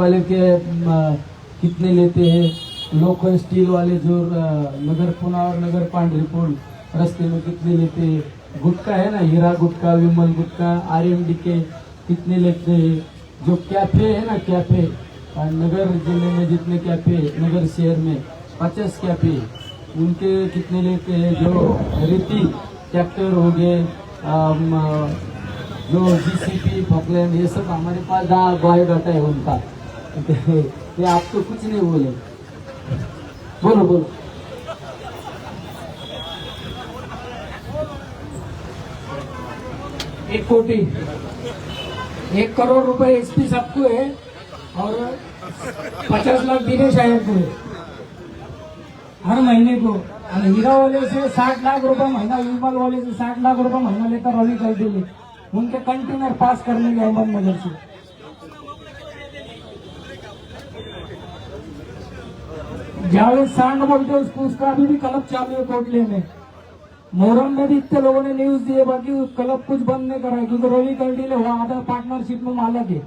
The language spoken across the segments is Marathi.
वाले के कितने लेते हैं? लोकल स्टील वाले जो नगर पुना और नगर पांढरीपुर रस्ते में कितने लेते हैं? गुटका है ना हीरा गुटका विमल गुटका आर के कितने लेते हैं? जो कैफे है ना कैफे नगर जिले में जितने कैफे नगर शहर में पचास कैफे उनके कितने लेते हैं? जो रीति ट्रैक्टर हो गए अम, जो जीसीपी फॉकलैंड ये सब हमारे पास जहाँ बायोडाटा है उनका। ये आप कुछ नहीं बोले बोलो बोलो. एक कोटी. एक करोड़ रुपए एसपी सबको है और पचास लाख दिनेश आयोग को है. हर महीने को. आणि हीरा वाले से साठ लाख रुपए महीना विमल वाले से साठ लाख रुपए महीना लेता रवि कर दिले उनके कंटेनर पास करने के अहमदनगर से. ज्यावेळेस सांड बोलते हैं, उसका अभी भी क्लब चालू है कोटले में। मोहरम में भी इतने लोगों ने न्यूज दिए बाकी क्लब कुछ बंद नहीं करा है क्योंकि रवि कर्डिले वो आधा पार्टनरशिप में मालक है।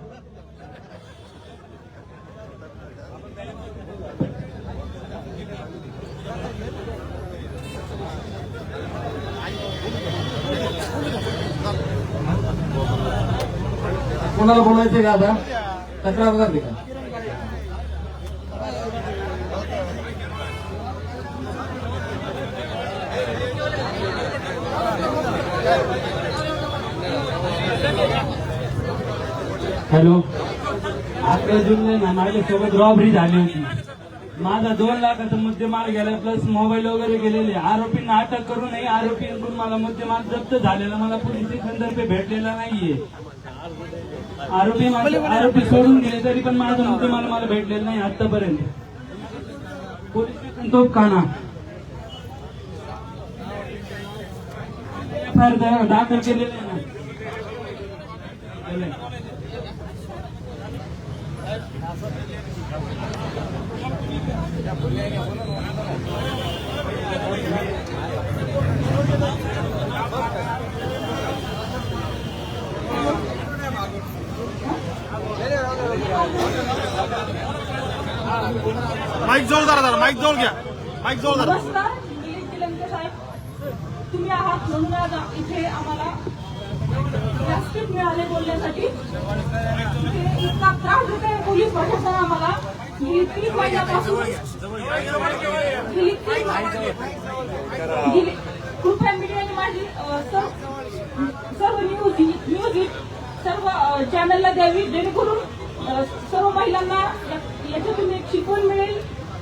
कोणाला बोलायचं का आता? तक्रार करते का? हॅलो. अकरा जून ना माझ्यासोबत रॉबरी झाली होती. माझा दोन लाखाचा मुद्देमाल गेला प्लस मोबाईल वगैरे गेलेले. आरोपींना अटक करूनही आरोपींकडून मला मुद्देमाल जप्त झालेला. मला पोलीस संदर्भ भेटलेला नाहीये. आरोपी आरोपी सोडून गेले तरी पण माझा मुद्देमाल मला भेटलेला नाही आतापर्यंत. पोलीस स्टेशन तोपखाना दाखल केलेले आहे ना. माईक जवळ जरा जरा माईक जवळ घ्या. माईक जवळ जरा नमस्कार दिलीप साहेब. तुम्ही आहात म्हणून आज इथे आम्हाला व्यासपीठ मिळाले बोलण्यासाठी. इतका त्रास देत आहे पोलीस प्रशासन आम्हाला. गेली तीन महिन्यापासून गेली तीन गेली कृपया मीडियाने माझी सर्व न्यूज न्यूज सर्व चॅनलला द्यावी जेणेकरून सर्व महिलांना याच्यातून एक शिकवण मिळेल.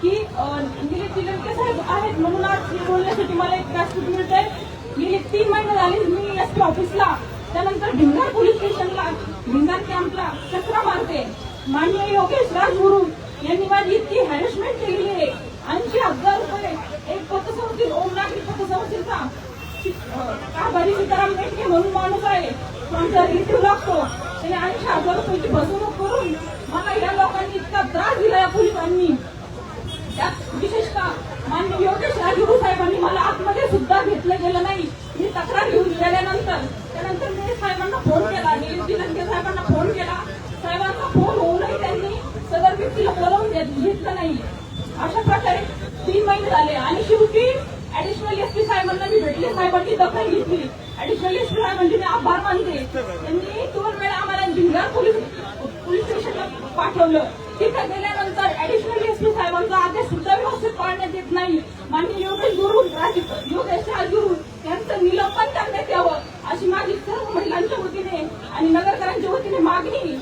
की अ, निलेश साहेब आहेत म्हणून आज बोलण्यासाठी मला एक व्यासपीठ मिळत आहे. गेली तीन महिने झाले मी एस पी ऑफिसला. त्यानंतर भिंगार पोलीस स्टेशनला. भिंगार कॅम्पला. चक्रा मारते. माननीय योगेश राजगुरु यांनी माझी इतकी हॅरेसमेंट केलेली आहे. ऐंशी हजार रुपये. एक पतसंस्थेत ओम नागरी पतसंस्थेचा काम सीताराम मेटके म्हणून माणूस आहे. आमचा रिलेटिव्ह लागतो त्याने ऐंशी हजार रुपयाची बसून करून मला या लोकांनी इतका त्रास दिला या पोलिसांनी त्यात विशेषतः मान्य योगेश राजगुरू साहेबांनी मला आतमध्ये सुद्धा घेतलं गेलं नाही मी तक्रार घेऊन गेल्यानंतर त्यानंतर मी साहेबांना फोन केला निलेश लंके साहेबांना फोन केला साहेबांचा फोन होऊनही त्यांनी सदर व्यक्तीला बोलावून घेत- घेतलं नाही अशा प्रकारे तीन महिने झाले आणि शेवटी ऍडिशनल एस पी साहेबांना मी भेटले साहेबांनी दखल घेतली ऍडिशनल एस पी साहेबांचे मी आभार मानते त्यांनी दोन वेळा आम्हाला जिल्हा पोलीस पोलीस स्टेशनला पाठवलं. तिथं गेल्यानंतर ऍडिशनल एस पी साहेबांचा आदेश सुद्धा व्यवस्थित पाळण्यात येत नाही माननीय योगेश गुरु योगेश राजगुरू यांचं निलंबन करण्यात यावं अशी माझी सर्व महिलांच्या वतीने आणि नगरकरांच्या वतीने मागणी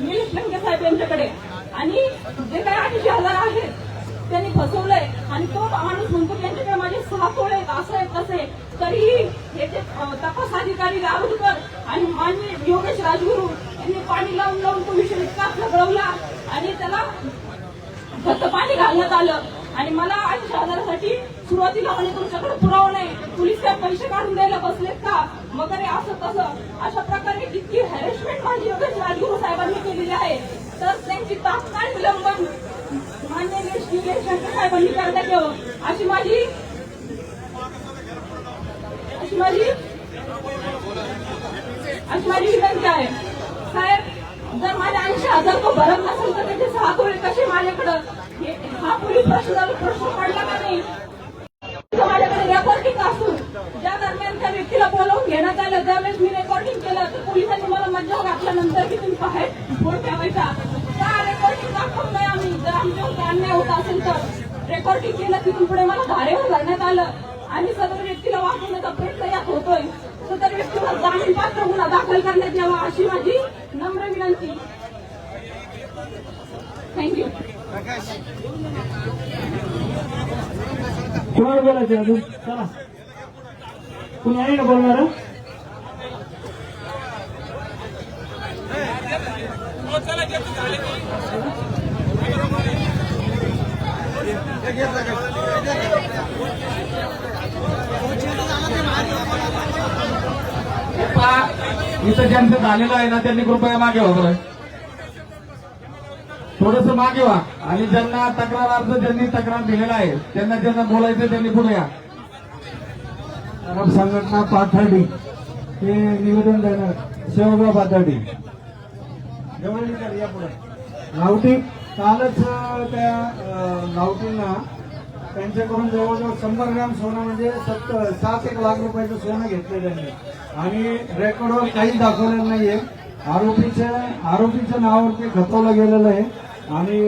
निलेश लंके साहेब यांच्याकडे. आणि जे काय ऐंशी हजार आहेत त्यांनी फसवलंय. आणि तो माणूस म्हणतो यांच्याकडे माझे सहा तोळे आहेत असं आहे तसं आहे. तरीही हे जे तपास अधिकारी राहुलकर आणि माननीय योगेश राजगुरू यांनी पाणी लावून लावून तो विषय इतका खबळवला आणि त्याला फक्त पाणी घालण्यात आलं. आणि मला ऐंशी हजारासाठी सुरुवातीला म्हणे तुमच्याकडे पुरावा नाही. पोलीस काय पैसे काढून द्यायला बसलेत का? वगैरे असं तसं. अशा प्रकारे इतकी हॅरेसमेंट माझी योगेश राजगुरू साहेबांनी केलेली आहे. तर त्यांची तात्काळ विलंबन मान्य निलेश साहेबांनी करण्यात यावं. अशी माझी अशी माझी अशी माझी विनंती आहे साहेब जर माझ्या ऐंशी हजार तो भरत नसेल तर त्याचे सहा तोळे कसे माझ्याकडं? हा पोलीस प्रश्न प्रश्न पडला का नाही? माझ्याकडे रेकॉर्डिंग असून ज्या दरम्यान त्या व्यक्तीला बोलावून घेण्यात आलं त्यावेळेस मी रेकॉर्डिंग केलं तर पोलिसांनी मला मज्जाव घातल्यानंतर की तुम्ही बाहेर फोन ठेवायचा. त्या रेकॉर्डिंग दाखवत नाही आम्ही? जर आमच्यावर अन्याय होत असेल तर रेकॉर्डिंग केलं तिथून पुढे मला धारेवर धरण्यात आलं. आणि सदर व्यक्तीला वाचवण्याचा प्रयत्न यात होतोय. सदर व्यक्तीला जामीनपात्र गुन्हा दाखल करण्यात यावा अशी माझी नम्र विनंती. थँक्यू कोणाला बोलायचं अजून? चला. कुणी आहे का बोलणार? इथं ज्यांचं झालेलं आहे ना त्यांनी कृपया मागे व्हा बरं. थोडस मागे व्हा. आणि ज्यांना तक्रार अर्ज ज्यांनी तक्रार दिलेला आहे त्यांना ज्यांना बोलायचं त्यांनी पुढे या. संघटना पाथर्डी हे निवेदन देणार शेवगाव पाथर्डी. जवळीकर या पुढे. गावठी कालच त्या गावठींना त्यांच्याकडून जवळजवळ शंभर ग्रॅम सोनं म्हणजे सत्तर सात एक लाख रुपयाचं सोनं घेतलं त्यांनी आणि रेकॉर्डवर काहीच दाखवलेलं नाहीये. आरोपीच्या आरोपीच्या नावावरती खतवलं गेलेलं आहे. आणि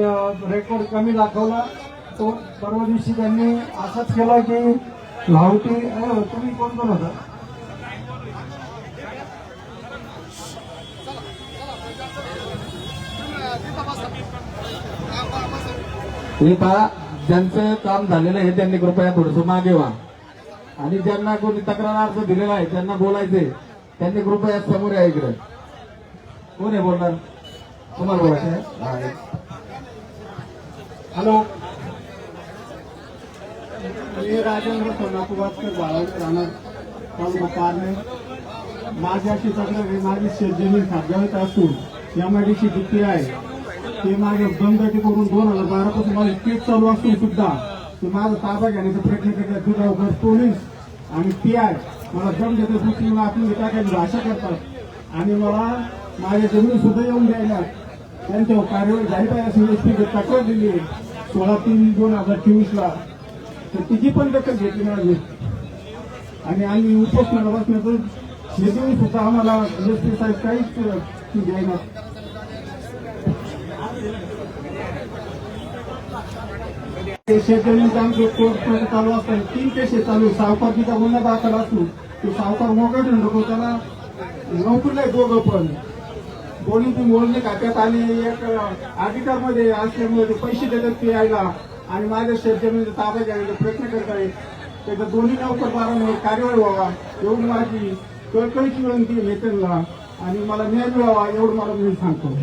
रेकॉर्ड कमी दाखवला. तो परवा दिवशी त्यांनी असंच केलं की लावटी तुम्ही कोण कोण होता? हे पहा ज्यांचं काम झालेलं आहे त्यांनी कृपया थोडस मागे व्हा. आणि ज्यांना कोणी तक्रार अर्ज दिलेला आहे त्यांना बोलायचे त्यांनी कृपया समोर या इकडे. कोण आहे बोलणार? तुम्हाला बोलायचं आहे हॅलो. मी राजेंद्र सोनाकुवासकर बाळावत राहणार तालुका पारणे माझी अशी तक्रार माझी शेतजमीन खाद्यावत असून एमआयडीसी दुप्ती आहे ते माझे दमदाटी करून दोन हजार बारा पासून माझी केस चालू असून सुद्धा ते माझा ताबा घेण्याचा प्रयत्न करतात दुधावकर पोलीस आणि पी आय मला दम देतात मुस्लिम मला टाकायची भाषा करतात. आणि मला माझ्या जमिनी सुद्धा येऊन द्यायला त्यांच्यावर कार्यवाही झाली पाहिजे अशी एस तक्रार दिली आहे. सोळा तीन दोन हजार चोवीसला. तर तिची पण दखल घेतली माझी. आणि आम्ही उपोषणाला बसण्याचं शेतीने सुद्धा आम्हाला एस पी साहेब काहीच द्यायला ते शेतजमीन आमचे कोर्टपर्यंत चालू असतात तीन केसेस चालू आहे. सावकारकीचा गुन्हा दाखल असतो. तो सावकार मोकळा ठेवतो त्याला नोकरीला आहे दोघं पण. दोन्ही ती मोजणी खात्यात आली एक अधिकारमध्ये असल्यामुळे पैसे देतात ते यायला. आणि माझ्या शेतजमीन ताब्यात घ्यायचा प्रयत्न करत आहेत त्याचं दोन्ही नोकर बारामध्ये कार्यवाही व्हावा एवढी माझी कळकळीची विनंती नेत्यांना. आणि मला न्याय मिळावा एवढं मला मी सांगतो.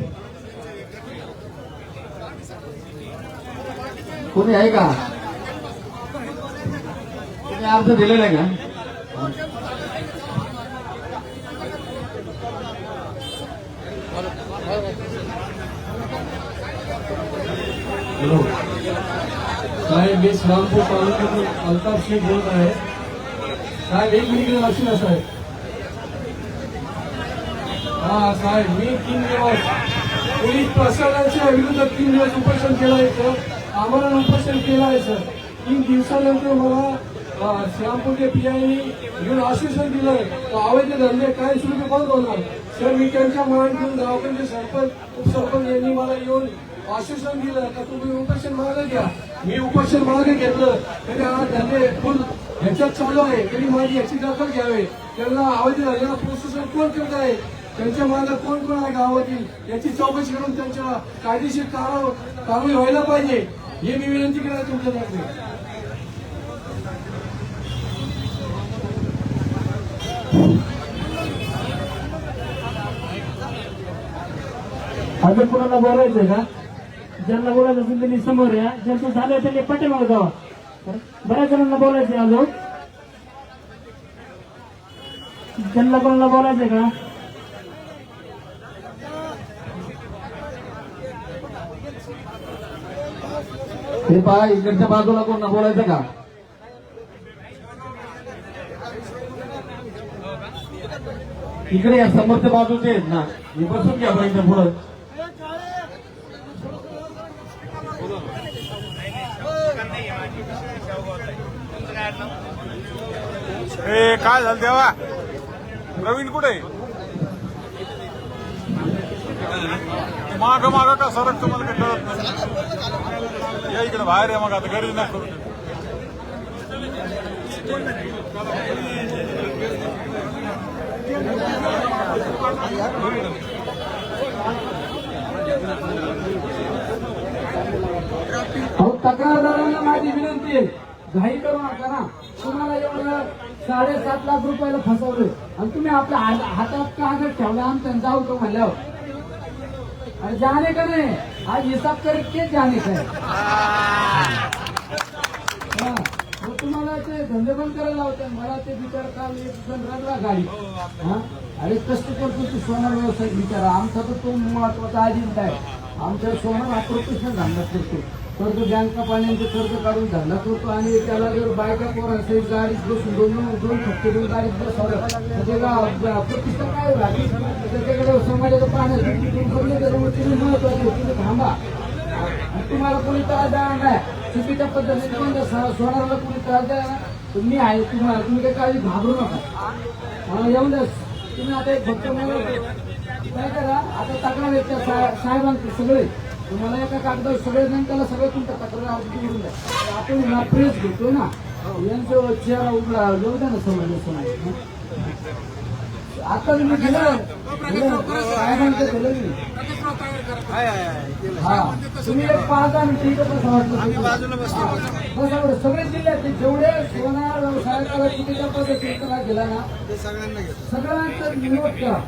कोणी आहे का? तुम्ही अर्ज दिलेला आहे का? हॅलो. साहेब मी श्रामपूर तालुक्यातून अल्ताफ शेख बोलत आहे. साहेब एक मिनिट लक्ष ना साहेब. हा साहेब मी तीन दिवस पोलीस प्रशासनाच्या विरुद्ध तीन दिवस उपोषण केलं आहे सर आम्हाला उपोषण केलं आहे सर. तीन दिवसानंतर मला अं, श्यामपूरच्या पीआयनी घेऊन आश्वासन दिलं तर अवैध धंदे काय सुरू बंद होणार. सर मी त्यांच्या मान घेऊन गावाकडचे सरपंच उपसरपंच यांनी मला येऊन आश्वासन दिलं. का तुम्ही उपोषण मागे घ्या. मी उपोषण मागे घेतलं. तरी हा धंदे फुल ह्याच्यात चालू आहे. तरी माझी याची दखल घ्यावे. त्यांना अवैध धंद्याला प्रोसेसर कोण करत आहे? त्यांच्या मागे कोण कोण आहे गावातील? याची चौकशी करून त्यांच्या कायदेशीर कारवाई व्हायला पाहिजे. हे मी विनंती केलं तुमच्याकडे अजून कोणाला बोलायचंय का? ज्यांना बोलायचं असेल त्यांनी समोर या. ज्यांचं झालं त्यांनी पाठीमागे जावा. बऱ्याच जणांना बोलायचंय अजून. ज्यांना कोणाला बोलायचंय का? हे पहा इकडच्या बाजूला कोण बोलायचं का? इकडे या समोरच्या बाजूचे आहेत ना. हे बसून घ्या बाईच्या पुढं. ए काय झालं तेव्हा प्रवीण कुठे? माग माग का सरक तुम्हाला काही कळत नाही. या इकडे बाहेर आहे मग आता घरी नको अहो तक्रारदारांना माझी विनंती आहे. घाई करू नका ना. तुम्हाला एवढं साडेसात लाख रुपयाला फसवलं आणि तुम्ही आपल्या हात- हातात कागद ठेवला आमच्या जाऊ तो म्हणल्यावर अरे जाने का नाही? आज हिसाब सब करके जाने का हा. तुम्हाला ते धंदे बंद करायला होते मला ते विचार काल एक जण रडला गाडी. हा? अरे कष्ट करतो तू सोनार व्यवसाय विचार आमचा तर तो महत्त्वाचा अजिंठा आहे. आमच्या सोनार हा प्रोफेशनल धंदा करतो. कर्ज बँका पाण्याचे कर्ज काढून धंदा करतो आणि त्याला जर बायका पोर असेल गाडीत बसून दोन दोन दोन दोन गाडीत बसवलं प्रतिष्ठा काय राहते त्याच्याकडे समाजाचं पाण्याचं तिथून त्याच्यामुळे तुम्ही महत्त्वाचे तुम्ही थांबा. तुम्हाला कोणी त्रास देणार नाही. चुकीच्या पद्धतीने तुमच्या स- सोनाराला कोणी त्रास देणार तुम्ही मी आहे तुम्हाला तुम्ही काही काळजी घाबरू नका. मला येऊन द्या. तुम्ही आता एक भक्त नाही काय करा? आता तक्रार आहेत सा- साहेबांचे सगळे. तुम्हाला एका कागदावर सगळे जण त्याला सगळं तुमच्या तक्रार आवडून लिहून द्या. आपण ना प्रेस घेतो ना यांचं चेहरा उघडा येऊ द्या ना समज समज आता मी दिलं दिलं. साहेबांचं मी हा. तुम्ही एक पाच दहा मिनिटं इथं बसा वाटलं बसा बरं. सगळे जिल्ह्यातले जेवढे सोनार व्यवसाय करा चुकीच्या पद्धतीने करा गेला ना सगळ्यांचं निवड करा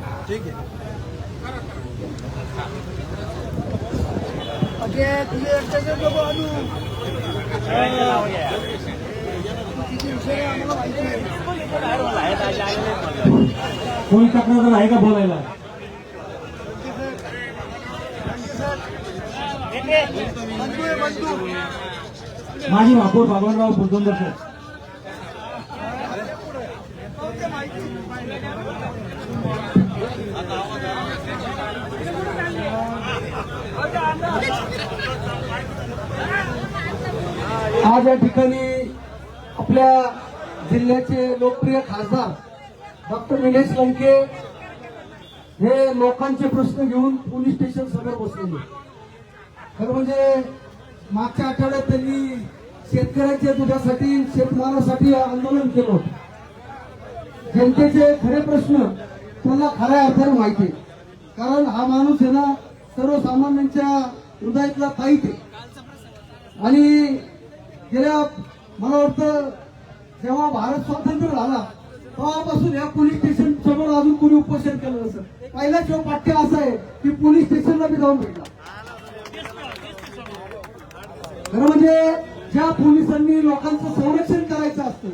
कोणी तक्रार आहे का बोलायला माझी महापौर बाबांराव बुलगंबर सर आज या ठिकाणी आपल्या जिल्ह्याचे लोकप्रिय खासदार डॉक्टर निलेश लंके हे लोकांचे प्रश्न घेऊन पोलीस स्टेशन समोर बसलेले. खरं म्हणजे मागच्या आठवड्यात त्यांनी शेतकऱ्यांच्या दुधासाठी शेतमालासाठी आंदोलन केलं होतं. जनतेचे खरे प्रश्न त्यांना खऱ्या अर्थाने माहिती आहे. कारण हा माणूस आहे ना सर्वसामान्यांच्या हृदयातला ताईत आहे. आणि गेल्या मला वाटतं जेव्हा भारत स्वातंत्र्य झाला तेव्हापासून या पोलीस स्टेशन समोर अजून कोणी उपोषण केलं नसतं पहिला जो पाठ्य असा आहे की पोलीस स्टेशनला मी जाऊन भेटला. खरं म्हणजे ज्या पोलिसांनी लोकांचं संरक्षण करायचं असतं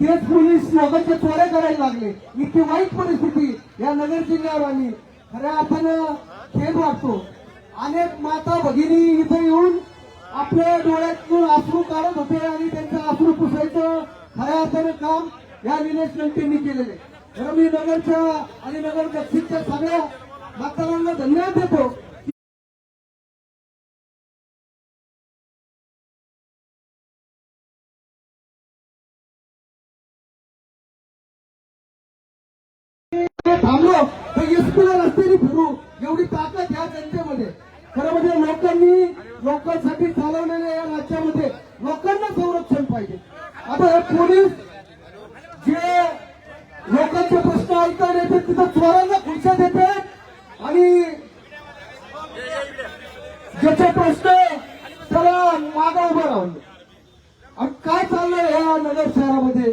तेच पोलीस लोकांच्या चोऱ्या करायला लागले. इतकी वाईट परिस्थिती या नगर जिल्ह्यावर आली. खऱ्या अर्थानं खेद वाटतो. अनेक माता भगिनी इथे येऊन आपल्या डोळ्यातून अश्रू काढत होते आणि त्यांचं अश्रू पुसायचं खऱ्या अर्थाने काम या निलेश लंकेंनी केलेले खरं मी नगरच्या आणि नगर दक्षिणच्या सगळ्या मतदारांना धन्यवाद देतो थांबलो. तर एसपीला रस्त्याने फिरू. एवढी ताकद या जनतेमध्ये. खरं म्हणजे लोकांनी लोकांसाठी चालवलेल्या या राज्यामध्ये लोकांना संरक्षण पाहिजे. आता हे पोलीस जे लोकांचे प्रश्न ऐकायला येते तिथं चोरांना खुर्च्या देते आणि ज्याचे प्रश्न त्याला मागं उभं राहून आणि काय चाललंय या नगर शहरामध्ये?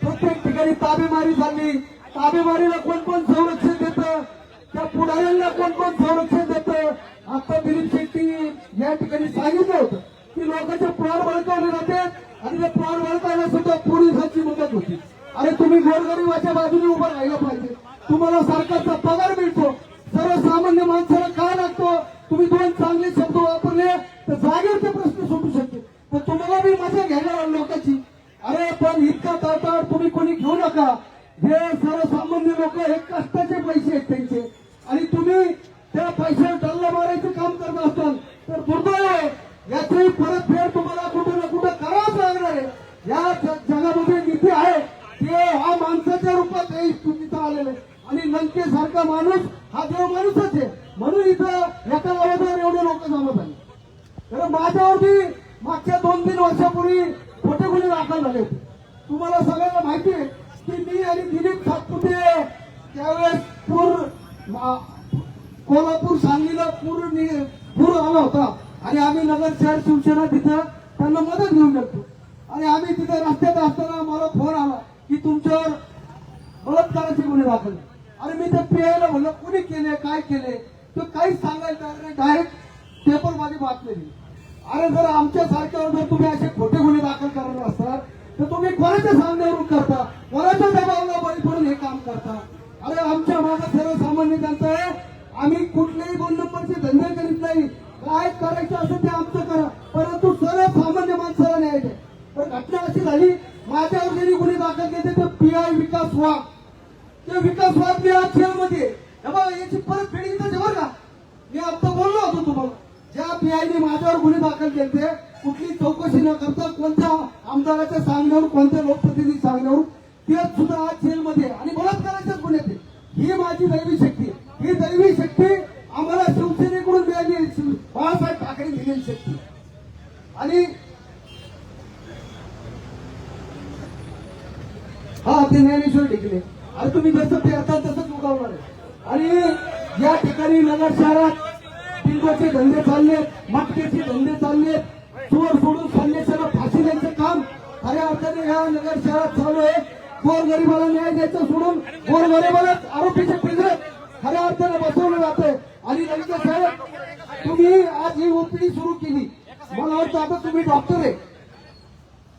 प्रत्येक ठिकाणी ताबेमारी झाली. ताबेमारीला कोण कोण संरक्षण देतं? त्या पुढाऱ्यांना कोण कोण संरक्षण देतं? आता दिलीप शेट्टी या ठिकाणी सांगितलं होतं की लोकांचे प्राण बळकावले जाते आणि ते प्राण बळकावण्यास सुद्धा पोलिसांची मदत होती. आणि तुम्ही गोरगरिबाच्या बाजूने उभं राहिलं पाहिजे. तुम्हाला सरकारचा पगार मिळतो. सर्वसामान्य माणसाला काय लागतो? तुम्ही दोन चांगले शब्द वापरले तर जागेवरचे प्रश्न सुटू शकते. तर तुम्हाला मी मजा घ्यायला लोकांची. अरे पण इतका तळतळ तुम्ही कोणी घेऊ नका. हे सर्वसामान्य लोक हे कष्टाचे पैसे आहेत त्यांचे. आणि तुम्ही त्या पैशावर डल्ला मारायचं काम करत असतात तर दुर्दैव आहे. याची परतफेड तुम्हाला कुठं ना कुठं करावंच लागणार आहे. या जगामध्ये निधी आहे. ते हा माणसाच्या रूपात तिथं इथं आलेलं आहे. आणि लंकेसारखा माणूस हा देव माणूसच आहे. म्हणून इथं एका गावावर एवढे लोक जमत आले तर माझ्यावरती मागच्या दोन तीन वर्षापूर्वी खोटे गुन्हे दाखल झाले होते. तुम्हाला सगळ्यांना माहिती आहे की मी आणि दिलीप सातपुते त्यावेळेस पूर कोल्हापूर सांगलीला पूर पूर आला होता. आणि आम्ही नगर शहर शिवसेना तिथं त्यांना मदत घेऊन लागतो आणि आम्ही तिथे रस्त्यात असताना मला फोन आला की तुमच्यावर बलात्काराचे गुन्हे दाखल. आणि मी त्या पीआयला म्हणलं कुणी केले? काय केले? तो काहीच सांगायला तयार नाही. डायरेक्ट पेपरमध्ये बातमी दिली अरे जर आमच्यासारख्यावर जर तुम्ही असे खोटे गुन्हे दाखल करणार असतात तर तुम्ही कोणाच्या सांगण्यावरून करता? कोणाच्या दबावाला बळी पडून हे काम करता? अरे आमच्या मागे सर्वसामान्य जनता आहे. आम्ही कुठलेही बोलणं नंबरचे धंदे करीत नाही. काय करायचं असेल ते आमचं करा. परंतु सर्वसामान्य माणसाला न्यायचे पण घटना अशी झाली माझ्यावर जरी गुन्हे दाखल केले ते पी आय विकास वाघ. ते विकास वाद मी आज जेलमध्ये याची परत फेडी इथं बरं का मी आता बोललो होतो तुम्हाला. ज्या पीआयने माझ्यावर गुन्हे दाखल केले कुठली चौकशी न करता कोणत्या आमदाराच्या सांगण्यावर कोणत्या लोकप्रतिनिधी सांगण्यावर ते सुद्धा आज जेलमध्ये. आणि आणि बलात्काराच्याच गुन्ह्यात आहे. ही माझी दैवी शक्ती. ही दैवी शक्ती आम्हाला शिवसेनेकडून मिळाली आहे. शिव- बाळासाहेब ठाकरे दिलेली शक्ती आणि हा ते ज्ञानेश्वर टिकले अरे तुम्ही जसं पेरता तसंच उगवणार आहे आणि या ठिकाणी नगर शहरात टिंगोचे धंदे चाललेत मटकेचे धंदे चाललेत चोर सोडून संन्याशाला फाशी द्यायचं काम खऱ्या अर्थाने या नगर शहरात चालू आहे गोर गरिबाला न्याय द्यायचं सोडून गोर गरिबालाच आरोपीचे पिंजरे खऱ्या अर्थाने बसवलं जातंय आणि नगर साहेब तुम्ही आज ही ओपीडी सुरू केली मला वाटतं आता तुम्ही डॉक्टर आहे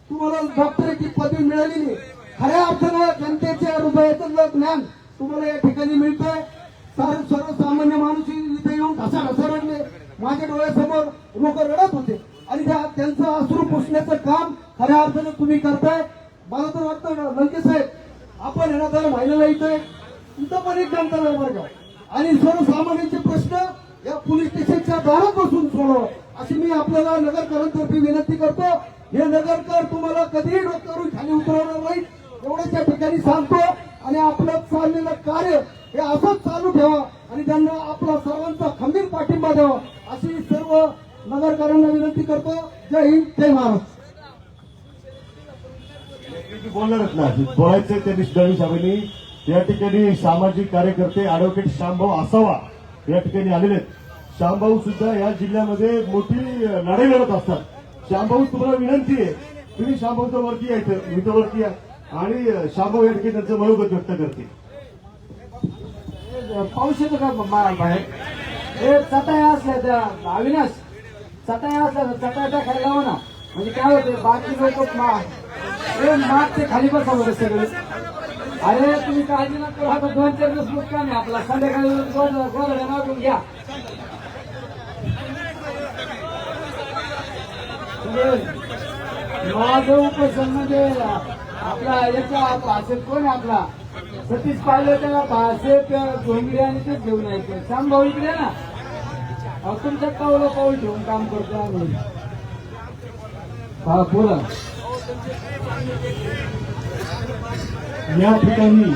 तुम्हाला डॉक्टरची पदवी मिळालेली आहे. खऱ्या अर्थानं जनतेच्या हृदयातलं ज्ञान तुम्हाला या ठिकाणी मिळतंय. सर्वसामान्य माणूस इथे येऊन घसा घसा रडले माझ्या डोळ्यासमोर लोक रडत होते. आणि त्यांचं अश्रू पुसण्याचं काम खऱ्या अर्थाने तुम्ही करताय. मला तर वाटतं लंके साहेब आपण येणार दर महिन्याला इथे. इथं पण एक जनता दरबार आणि सर्वसामान्यांचे प्रश्न या पोलीस स्टेशनच्या दारात बसून सोडव. अशी मी आपल्याला नगरकरांतर्फे विनंती करतो. हे नगरकर तुम्हाला कधीही डोक्यावरून खाली उतरवणार नाही एवढ्याच या ठिकाणी सांगतो. आणि आपलं चाललेलं कार्य हे असंच चालू ठेवा आणि त्यांना आपला सर्वांचा खंबीर पाठिंबा द्यावा. अशी सर्व नगरकरांना विनंती करतो. जय हिंद जय महाराष्ट्र. बोलणारच नाही बोलायचं त्यांनी सुधारणी साहेबांनी या ठिकाणी सामाजिक कार्यकर्ते ऍडव्होकेट श्यामभाऊ असावा या ठिकाणी आलेले आहेत. श्यामभाऊ सुद्धा या जिल्ह्यामध्ये मोठी लढाई लढत असतात. श्यामभाऊ तुम्हाला विनंती आहे. तुम्ही श्यामभाऊच्या वरती यायचं इथं. वरती या. आणि श्यामभाऊ या त्यांचं मनोगत व्यक्त करते. पाऊस येतो का बाहेर? हे चटाया असल्या त्या अविनाश चटाया असल्या तर चटाया टाकायला लावा ना. म्हणजे काय होते बाकी लोक माग ते खाली बसा सगळे. अरे तुम्ही काळजी नका करू. आता दोन चार दिवस मुक्का नाही आपला. संध्याकाळी गोद- मागून घ्या. माझं उपोषण म्हणजे आपला याचा भाषेत कोण आहे आपला? सतीश पाहिलं त्याला भाषेत झोंगडी आणि तेच घेऊन यायचे. श्याम भाऊ इकडे ना. अहो, तुमच्या पावलं पाऊल ठेवून काम करतो आम्ही. हा बोला. या ठिकाणी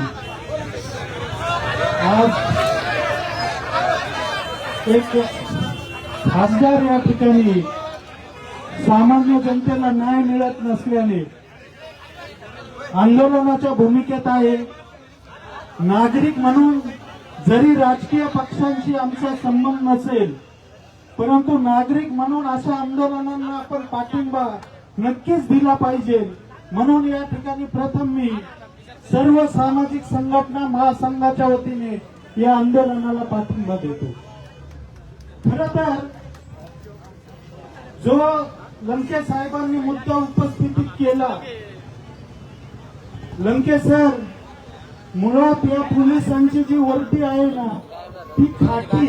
आज एक खासदार या ठिकाणी सामान्य जनतेला न्याय मिळत नसल्याने आंदोलनाच्या भूमिकेत आहे. नागरिक म्हणून जरी राजकीय पक्षांशी आमचा संबंध नसेल परंतु नागरिक म्हणून अशा आंदोलनांना आपण पाठिंबा नक्कीच दिला पाहिजे. म्हणून या ठिकाणी प्रथम मी सर्व सामाजिक संघटना महासंघाच्या वतीने या आंदोलनाला पाठिंबा देतो. खर तर जो लंके साहेबांनी मुद्दा उपस्थित केला लंके सर मुळात या पोलिसांची जी वर्दी आहे ना ती खाकी.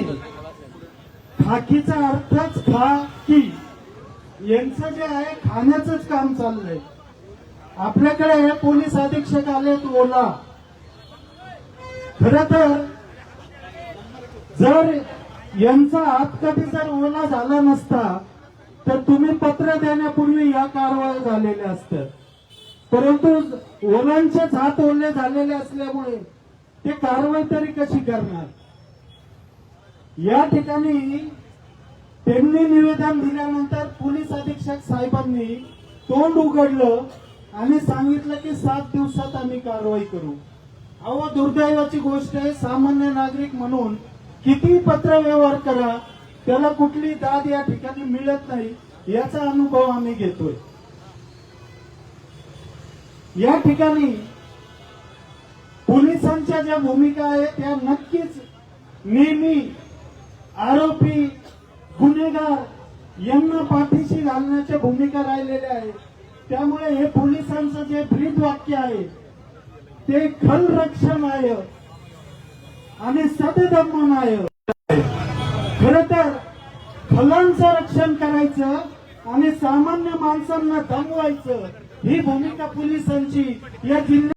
खाकीचा अर्थच खाकी. यांचं जे आहे खाण्याचंच काम चाललंय. आपल्याकडे हे पोलीस अधीक्षक आलेत ओला. खर तर जर यांचा हात कधी जर ओला झाला नसता तर तुम्ही पत्र देण्यापूर्वी या कारवाई झालेल्या असतात परंतु ओलांचेच हात ओले झालेले असल्यामुळे ते कारवाई तरी कशी करणार? या ठिकाणी त्यांनी निवेदन दिल्यानंतर पोलीस अधीक्षक साहेबांनी तोंड उघडलं आणि सांगितलं की सात दिवसात आम्ही कारवाई करू. अहो दुर्दैवाची गोष्ट आहे सामान्य नागरिक म्हणून किती पत्र व्यवहार करा त्याला कुठली दाद या ठिकाणी मिळत नाही याचा अनुभव आम्ही घेतोय. या ठिकाणी पोलिसांच्या ज्या भूमिका आहेत त्या नक्कीच नेहमी आरोपी गुन्हेगार यांना पाठीशी घालण्याच्या भूमिका राहिलेल्या आहेत. त्यामुळे हे पोलिसांचं जे ब्रीद वाक्य आहे ते खल रक्षण आहे आणि सतदमन आहे. खर तर खलांचं रक्षण करायचं आणि सामान्य माणसांना थांबवायचं ही भूमिका पोलिसांची या जिल्ह्यात